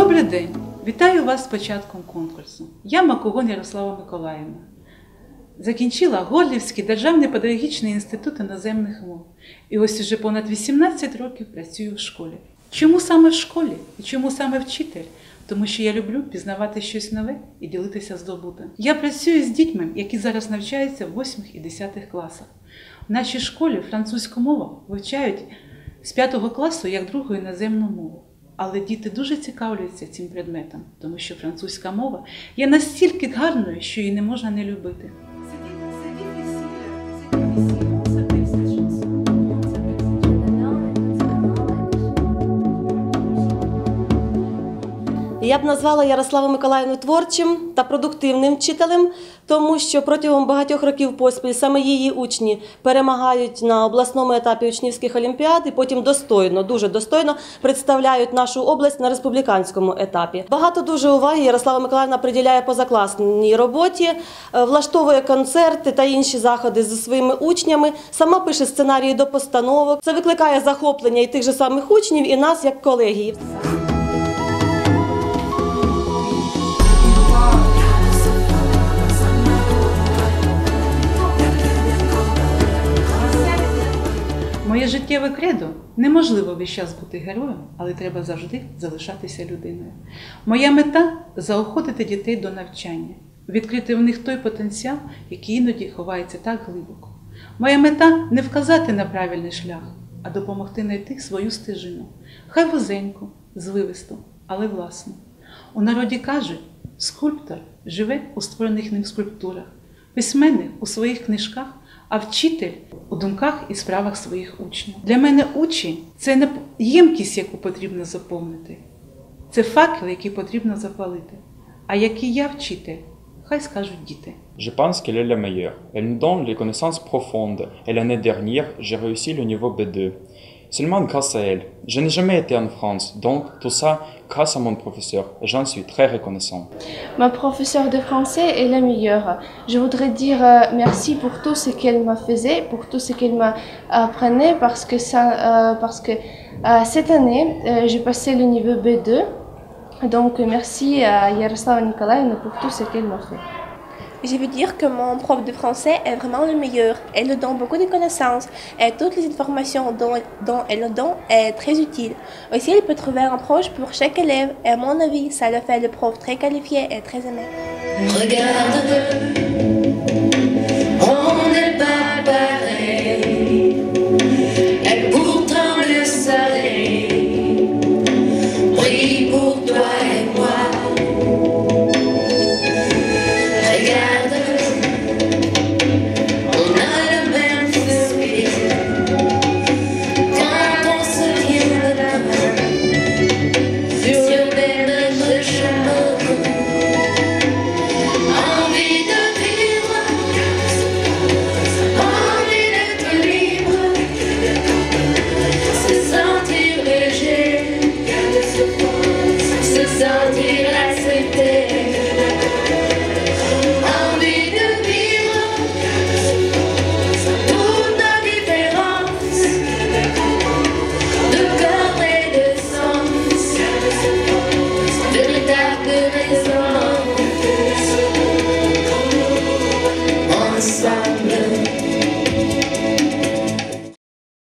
Добрий день! Вітаю вас з початком конкурсу. Я Макогон Ярослава Миколаївна. Закінчила Горлівський державний педагогічний інститут іноземних мов. І ось уже понад 18 років працюю в школі. Чому саме в школі і чому саме вчитель? Тому що я люблю пізнавати щось нове і ділитися здобутим. Я працюю з дітьми, які зараз навчаються в 8 і 10 класах. В нашій школі французьку мову вивчають з 5 класу як другу іноземну мову. Але діти дуже цікавляться цим предметом, тому що французька мова є настільки гарною, що її не можна не любити. Я б назвала Ярославу Миколаївну творчим та продуктивним вчителем, тому що протягом багатьох років поспіль саме її учні перемагають на обласному етапі учнівських олімпіад і потім достойно, дуже достойно представляють нашу область на республіканському етапі. Багато дуже уваги Ярослава Миколаївна приділяє позакласній роботі, е, влаштовує концерти та інші заходи зі своїми учнями. Сама пише сценарії до постановок. Це викликає захоплення і тих же самих учнів, і нас як колегії. Життєве кредо неможливо весь час бути героєм, але треба завжди залишатися людиною. Моя мета заохотити дітей до навчання, відкрити в них той потенціал, який іноді ховається так глибоко. Моя мета не вказати на правильний шлях, а допомогти знайти свою стежину. Хай вузеньку, звивисту, але власну. У народі кажуть, скульптор живе у створених ним скульптурах, письменник у своїх книжках, а вчитель у думках і справах своїх учнів. Для мене учень це не ємкість, яку потрібно заповнити, це факел, який потрібно запалити. А який я вчитель, хай скажуть діти. Je pense qu'elle est la meilleure. Elle nous donne les connaissances profondes. Et l'année dernière, j'ai réussi le niveau B2. Seulement grâce à elle. Je n'ai jamais été en France, donc tout ça grâce à mon professeur. J'en suis très reconnaissant. Ma professeure de français est la meilleure. Je voudrais dire euh, merci pour tout ce qu'elle m'a faisait, pour tout ce qu'elle m'a appris, parce que, ça, euh, parce que euh, cette année, j'ai passé le niveau B2. Donc merci à Yaroslava Nikolaevna pour tout ce qu'elle m'a fait. Je veux dire que mon prof de français est vraiment le meilleur. Elle nous donne beaucoup de connaissances et toutes les informations dont, elle nous donne est très utile. Aussi, elle peut trouver un proche pour chaque élève et à mon avis, ça le fait le prof très qualifié et très aimé. Regarde